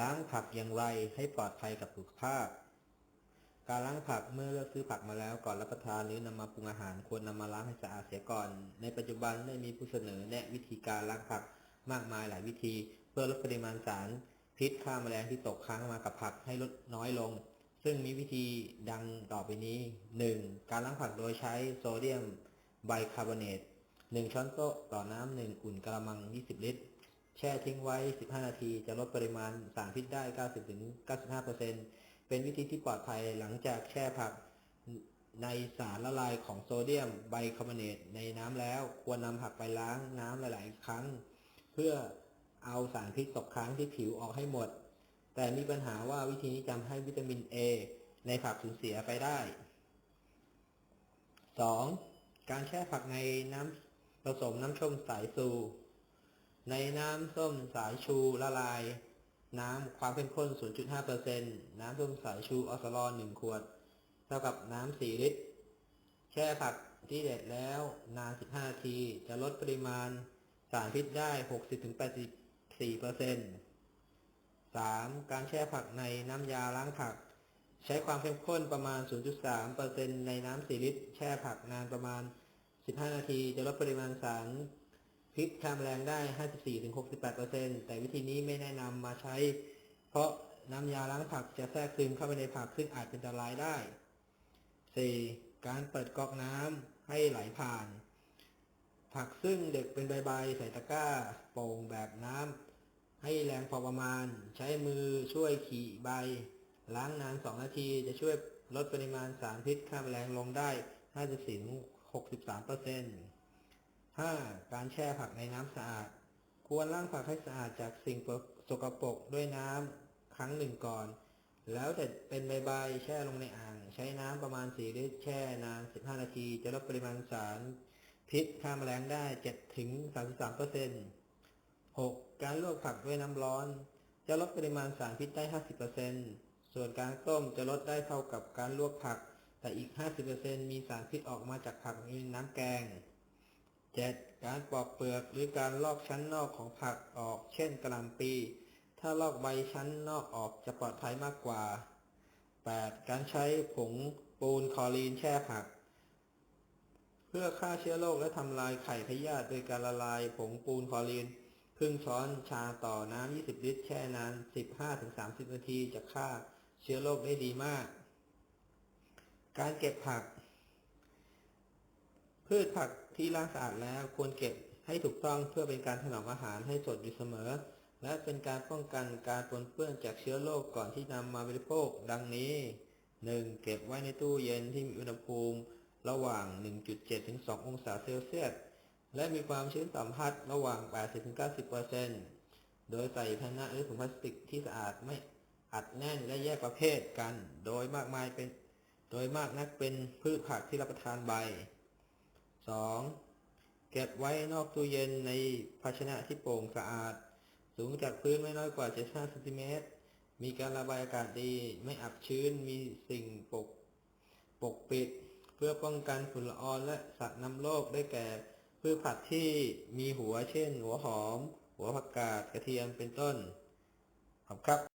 ล้างผักอย่างไรให้ปลอดภัยกับสุขภาพ การล้างผักเมื่อเลือกซื้อผักมาแล้วก่อนรับประทานหรือนำมาปรุงอาหารควรนำมาล้างให้สะอาดเสียก่อน ในปัจจุบันได้มีผู้เสนอแนะวิธีการล้างผักมากมายหลายวิธี เพื่อลดปริมาณสาร พิษฆ่าแมลงที่ตกค้างมากับผักให้ลดน้อยลง ซึ่งมีวิธีดังต่อไปนี้ 1. การล้างผักโดยใช้โซเดียมไบคาร์บอเนต1ช้อนโต๊ะต่อน้ำหนึ่งอุ่นกระมัง 20 ลิตร แช่ทิ้งไว้ 15 นาที จะลดปริมาณสารพิษได้ 90-95%เป็นวิธีที่ปลอดภัยหลังจากแช่ผักในสารละลายของโซเดียมไบคาร์บอเนตในน้ำแล้ว ควรนำผักไปล้างน้ำหลาย ๆ ครั้ง เพื่อเอาสารพิษตกค้างที่ผิวออกให้หมด แต่มีปัญหาว่าวิธีนี้จำให้วิตามิน A ในผักสูญเสียไปได้ 2. การแช่ผักในน้ำผสมน้ำส้มสายชู ในน้ำส้มสายชูละลาย น้ำความเข้มข้น 0.5%น้ำส้มสายชูออสลอน1ขวด เท่ากับน้ำ 4 ลิตร แช่ผักที่เด็ดแล้วนาน 15 นาที จะลดปริมาณสารพิษได้ 60-84% 3. การแช่ผักในน้ำยาล้างผัก ใช้ความเข้มข้นประมาณ 0.3%ในน้ำ 4 ลิตร แช่ผักนานประมาณ 15 นาที จะลดปริมาณสาร พิษฆ่าแมลงได้ 54-68%แต่วิธีนี้ไม่แนะนำมาใช้ เพราะน้ำยาล้างผักจะแทรกซึมเข้าไปในผักซึ่งอาจเป็นอันตรายได้ 4. การเปิดก๊อกน้ำให้ไหลผ่าน ผักซึ่งเด็กเป็นใบๆใส่ตะกร้าโป่งแบบน้ำให้แรงพอประมาณ ใช้มือช่วยขี่ใบ ล้างนาน 2 นาทีจะช่วยลดปริมาณสารพิษฆ่าแมลงลงได้ 54-63% 5. การแช่ผักในน้ำสะอาด ควรล้างผักให้สะอาดจากสิ่งสกปรกด้วยน้ำครั้งหนึ่งก่อน แล้วแต่เป็นใบๆแช่ลงในอ่าง ใช้น้ำประมาณ4ลิตรแช่นาน 15 นาที จะลดปริมาณสารพิษฆ่าแมลงได้7-33% 6. การลวกผักด้วยน้ำร้อน จะลดปริมาณสารพิษได้ 50%ส่วนการต้มจะลดได้เท่ากับการลวกผัก แต่อีก 50%มีสารพิษออกมาจากผักในน้ำแกง 7. การปอกเปลือกหรือการลอกชั้นนอกของผักออก เช่นกระหล่ำปี ถ้าลอกใบชั้นนอกออกจะปลอดภัยมากกว่า 8. การใช้ผงปูนคลอรีนแช่ผัก เพื่อฆ่าเชื้อโรคและทำลายไข่พยาธิโดยการละลายผงปูนคลอรีนครึ่งช้อนชาต่อน้ำ 20 ลิตร แช่นาน 15-30 นาทีจะฆ่าเชื้อโรคได้ดีมาก การเก็บผัก พืชผักที่ล้างสะอาดแล้วควรเก็บให้ถูกต้องเพื่อเป็นการถนอมอาหารให้สดอยู่เสมอ และเป็นการป้องกันการปนเปื้อนจากเชื้อโรคก่อนที่นำมาบริโภค ดังนี้ 1. เก็บไว้ในตู้เย็นที่มีอุณหภูมิระหว่าง 1.7 ถึง 2 องศาเซลเซียส และมีความชื้นสัมผัสระหว่าง 80-90%โดยใส่ภาชนะหรือถุงพลาสติกที่สะอาดไม่อัดแน่นและแยกประเภทกัน โดยมากมายเป็น โดยมากนักเป็นพืชผักที่รับประทานใบ 2. เก็บไว้นอกตู้เย็นในภาชนะที่โปร่งสะอาด สูงจากพื้นไม่น้อยกว่า 75เซนติเมตร มีการระบายอากาศดี ไม่อับชื้น มีสิ่งปกปกปิด เพื่อป้องกันฝุ่นละอองและสัตว์นำโรคได้แก่พืชผักที่มีหัวเช่น หัวหอม หัวผักกาดกระเทียมเป็นต้นขอบครับ